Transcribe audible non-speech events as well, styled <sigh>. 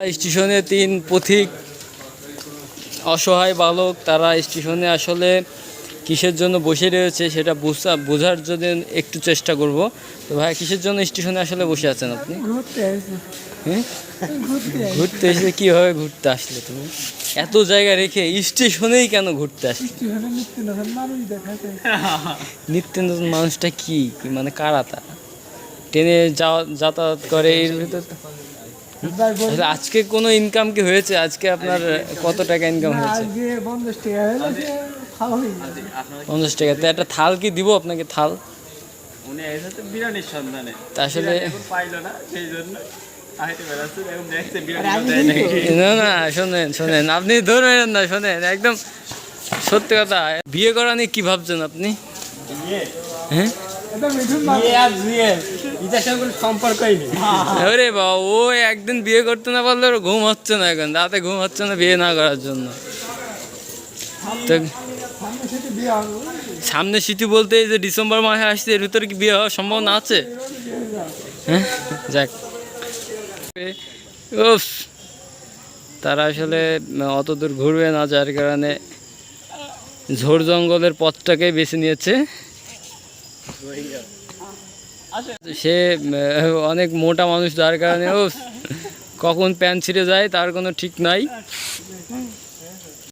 স্টেশনে তিন পথিক অসহায় বালক তারা স্টেশনে আসলে কিসের জন্য বসে রয়েছে সেটা বোঝা বোঝার জন্য একটু চেষ্টা করব। তো ভাই কিসের জন্য স্টেশনে আসলে বসে আছেন আপনি? ঘুরতে এসে কীভাবে ঘুরতে আসলে তুমি? এত জায়গা রেখে স্টেশনেই কেন ঘুরতে আসলে? নিত্য <laughs> নতুন মানুষটা কি? মানে কারা তারা? ট্রেনে যাওয়া যাতায়াত করে এর ভিতর আজকে কোনো ইনকাম কি হয়েছে? আজকে আপনার কত টাকা ইনকাম হয়েছে? পঞ্চাশ টাকা তো একটা থাল কি দিব আপনাকে? থাল? আসলে না না শোনেন শোনেন আপনি ধরবেন না শোনেন একদম সত্যি কথা। বিয়ে করা নিয়ে কি ভাবছেন আপনি? হ্যাঁ? এটার সঙ্গে আরে বাবা, ও একদিন বিয়ে করতে না পারলে ওর ঘুম হচ্ছে না এখন, রাতে ঘুম হচ্ছে না বিয়ে না করার জন্য। তো সামনে সিটি বলতে যে ডিসেম্বর মাসে আসছে, এর ভিতরে কি বিয়ে হওয়ার সম্ভাবনা আছে? হ্যাঁ যাক। উফ, তারা আসলে অত দূর ঘুরবে না, যার কারণে ঝোড় জঙ্গলের পথটাকে বেছে নিয়েছে। সে অনেক মোটা মানুষ যার কারণে কখন প্যান্ট ছিঁড়ে যায় তার কোনো ঠিক নাই।